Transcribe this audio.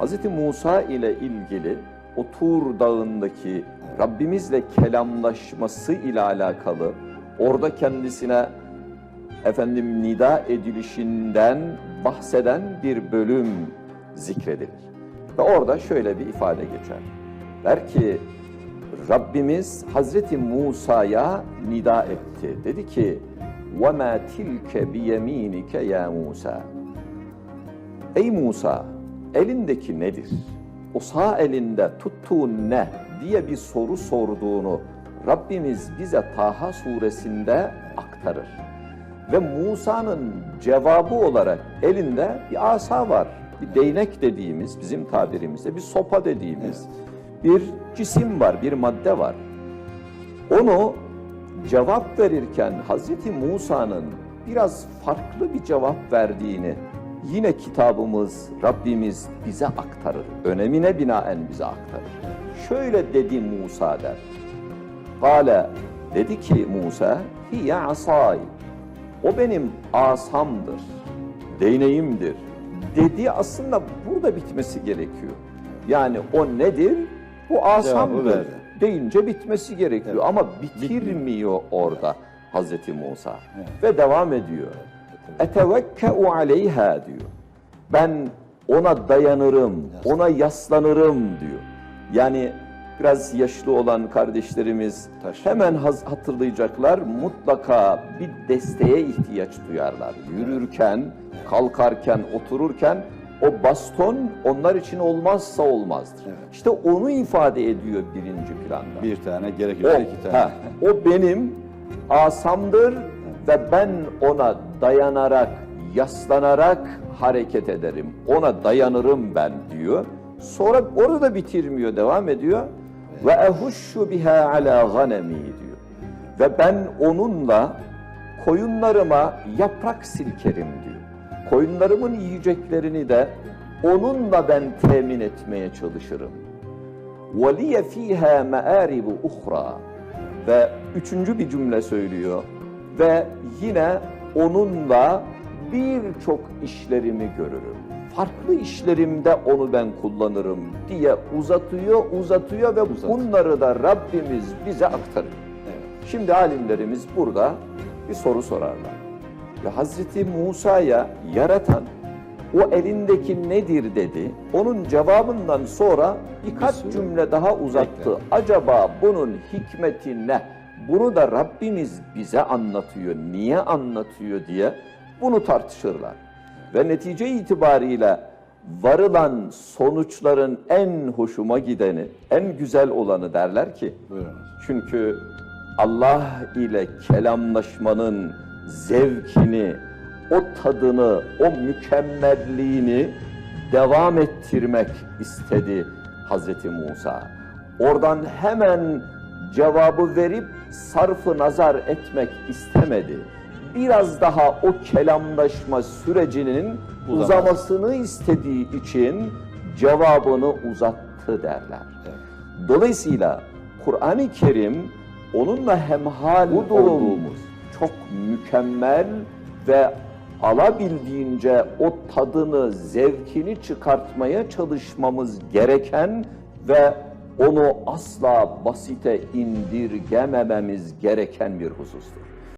Hz. Musa ile ilgili o Tur dağındaki Rabbimizle kelamlaşması ile alakalı orada kendisine efendim nida edilişinden bahseden bir bölüm zikredilir. Ve orada şöyle bir ifade geçer. Der ki Rabbimiz Hazreti Musa'ya nida etti. Dedi ki وَمَا تِلْكَ بِيَم۪ينِكَ ya Musa Ey Musa Elindeki nedir? O sağ elinde tuttuğun ne diye bir soru sorduğunu Rabbimiz bize Taha suresinde aktarır. Ve Musa'nın cevabı olarak elinde bir asa var. Bir değnek dediğimiz bizim tabirimizde bir sopa dediğimiz bir cisim var, bir madde var. Onu cevap verirken Hazreti Musa'nın biraz farklı bir cevap verdiğini yine kitabımız, Rabbimiz bize aktarır. Önemine binaen bize aktarır. Şöyle dedi Musa der. Kale dedi ki Musa, hiye asay. O benim asamdır, değneğimdir. Dedi aslında burada bitmesi gerekiyor. Yani o nedir? Bu asamdır deyince bitmesi gerekiyor. Evet. Ama bitirmiyor orada Hazreti Musa. Evet. Ve devam ediyor. Etevekke'u aleyha diyor. Ben ona dayanırım, ona yaslanırım diyor. Yani biraz yaşlı olan kardeşlerimiz hemen hatırlayacaklar. Mutlaka bir desteğe ihtiyaç duyarlar. Yürürken, kalkarken, otururken o baston onlar için olmazsa olmazdır. Evet. İşte onu ifade ediyor birinci planda. Bir tane O, gerekirse iki tane. ha, o benim asamdır ve ben ona dayanarak, yaslanarak hareket ederim. Ona dayanırım ben diyor. Sonra orada da bitirmiyor, devam ediyor. Ve ehuşşu biha ala ganemi diyor. Ve ben onunla koyunlarıma yaprak silkerim diyor. Koyunlarımın yiyeceklerini de onunla ben temin etmeye çalışırım. وَلِيَ ف۪يهَا مَآرِبُ اُخْرَى Ve üçüncü bir cümle söylüyor. Ve yine onunla birçok işlerimi görürüm. Farklı işlerimde onu ben kullanırım diye uzatıyor, uzatıyor ve Uzat. bunları da Rabbimiz bize aktarıyor. Evet. Şimdi alimlerimiz burada bir soru sorarlar. Ve Hazreti Musa'ya yaratan o elindeki nedir dedi. Onun cevabından sonra birkaç sürü cümle daha uzattı. ekledi. Acaba bunun hikmeti ne? Bunu da Rabbimiz bize anlatıyor. Niye anlatıyor diye bunu tartışırlar. Ve netice itibariyle varılan sonuçların en hoşuma gideni, en güzel olanı derler ki çünkü Allah ile kelamlaşmanın zevkini, o tadını, o mükemmelliğini devam ettirmek istedi Hazreti Musa. Oradan hemen cevabı verip sarfı nazar etmek istemedi. Biraz daha o kelamlaşma sürecinin Uzaması. uzamasını istediği için cevabını uzattı derler. Evet. Dolayısıyla Kur'an-ı Kerim onunla hemhal olduğumuz çok mükemmel ve alabildiğince o tadını, zevkini çıkartmaya çalışmamız gereken ve onu asla basite indirgemememiz gereken bir husustur.